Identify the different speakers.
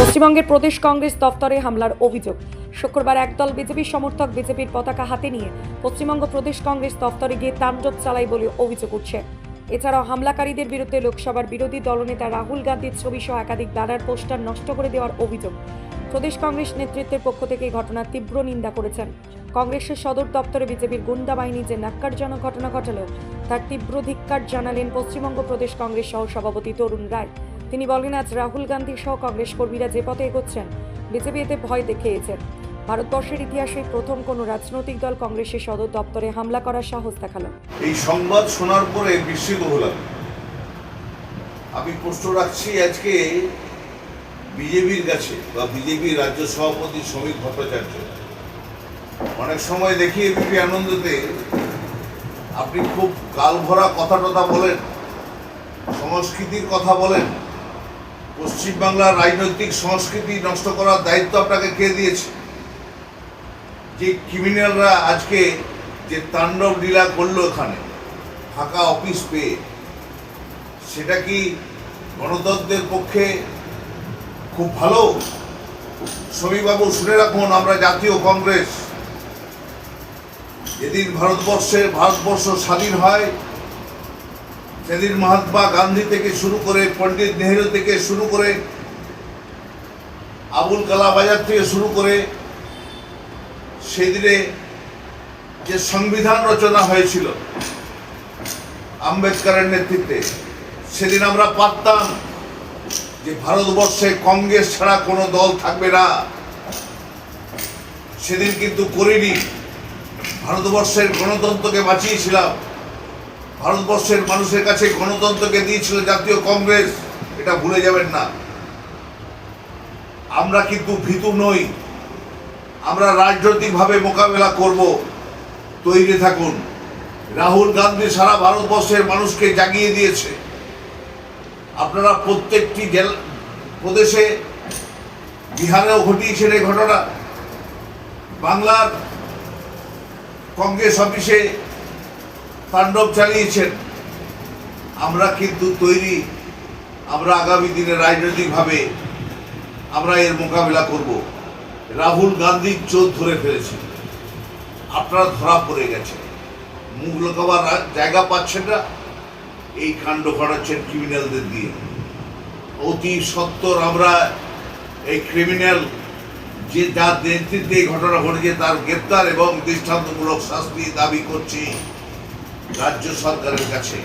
Speaker 1: পশ্চিমবঙ্গের প্রদেশ কংগ্রেস দফতরে হামলার অভিযোগ। শুক্রবার একদল বিজেপি সমর্থক বিজেপির পতাকা হাতে নিয়ে পশ্চিমবঙ্গ প্রদেশ কংগ্রেস দফতরে গিয়ে তাণ্ডব চালায় বলে অভিযোগ উঠছে। এছাড়াও হামলাকারীদের বিরুদ্ধে লোকসভার বিরোধী দলনেতা রাহুল গান্ধীর ছবি সহ একাধিক ব্যানার পোস্টার নষ্ট করে দেওয়ার অভিযোগ। প্রদেশ কংগ্রেস নেতৃত্বের পক্ষ থেকে এই ঘটনার তীব্র নিন্দা করেছেন। কংগ্রেসের সদর দপ্তরে বিজেপির গুন্ডা বাহিনী যে ন্যাক্কারজনক ঘটনা ঘটালো, তার তীব্র ধিক্কার জানালেন পশ্চিমবঙ্গ প্রদেশ কংগ্রেস সহ সভাপতি তরুণ রায়। তিনি বলেন, আজ রাহুল গান্ধী সহ কংগ্রেস কর্মীরা যে পথে এগোচ্ছেন বিজেপি এতে ভয় দেখিয়েছে ভারতবর্ষের ইতিহাসে প্রথম কোনো রাজনৈতিক দল কংগ্রেসের সদর দপ্তরে হামলা করার সাহস দেখাল।
Speaker 2: এই সংবাদ শোনার পরে বিস্মিত হলাম। আমি প্রশ্ন রাখছি, আজকে বিজেপির কাছে বা বিজেপি রাজ্য সভাপতি শ্রমিক ভট্টাচার্য, অনেক সময় দেখি এবিপি আনন্দতে, আপনি খুব কাল ভরা কথা টথা বলেন, সংস্কৃতির কথা বলেন পশ্চিমবাংলার রাজনৈতিক সংস্কৃতি নষ্ট করার দায়িত্ব আপনাকে কে দিয়েছে? যে ক্রিমিনালরা আজকে যে তাণ্ডব লীলা করল এখানে ফাঁকা অফিস পেয়ে, সেটা কি গণতন্ত্রের পক্ষে খুব ভালো? শ্রমিকবাবু শুনে রাখুন, আমরা জাতীয় কংগ্রেস। যেদিন ভারতবর্ষের ভারতবর্ষ স্বাধীন হয় সেদিন মহাত্মা গান্ধী থেকে শুরু করে পণ্ডিত নেহেরু থেকে শুরু করে আবুল কালাম আজাদ থেকে শুরু করে সেদিনে যে সংবিধান রচনা হয়েছিল আম্বেদকরের নেতৃত্বে, সেদিন আমরা পারতাম যে ভারতবর্ষে কংগ্রেস ছাড়া কোনো দল থাকবে না। সেদিন কিন্তু করিনি। ভারতবর্ষের গণতন্ত্রকে বাঁচিয়েছিলাম। ভারতবর্ষের মানুষের কাছে গণতন্ত্রকে দিয়েছিল জাতীয় কংগ্রেস, এটা ভুলে যাবেন না। আমরা কিন্তু ভীতু নই। আমরা রাজনৈতিকভাবে মোকাবেলা করব। তৈরি থাকুন। রাহুল গান্ধী সারা ভারতবর্ষের মানুষকে জাগিয়ে দিয়েছে। আপনারা প্রত্যেকটি জেলা, প্রদেশে, বিহারেও ঘটিয়েছেন এই ঘটনা। বাংলার কংগ্রেস অফিসে তাণ্ডব চালিয়েছেন আমরা কিন্তু তৈরি, আমরা আগামী দিনে রাজনৈতিকভাবে আমরা এর মোকাবিলা করব। রাহুল গান্ধীর চোখ ধরে ফেলেছে। আপনারা ধরা পড়ে গেছে মুখ লোকাবার জায়গা পাচ্ছেন না। এই কাণ্ড ঘটাচ্ছেন ক্রিমিনালদের দিয়ে। অতি সত্তর আমরা এই ক্রিমিনাল যে যার নেতৃত্বে এই ঘটনা ঘটেছে তার গ্রেপ্তার এবং দৃষ্টান্তমূলক শাস্তি দাবি করছি। রাজ্য সরকারের কাছে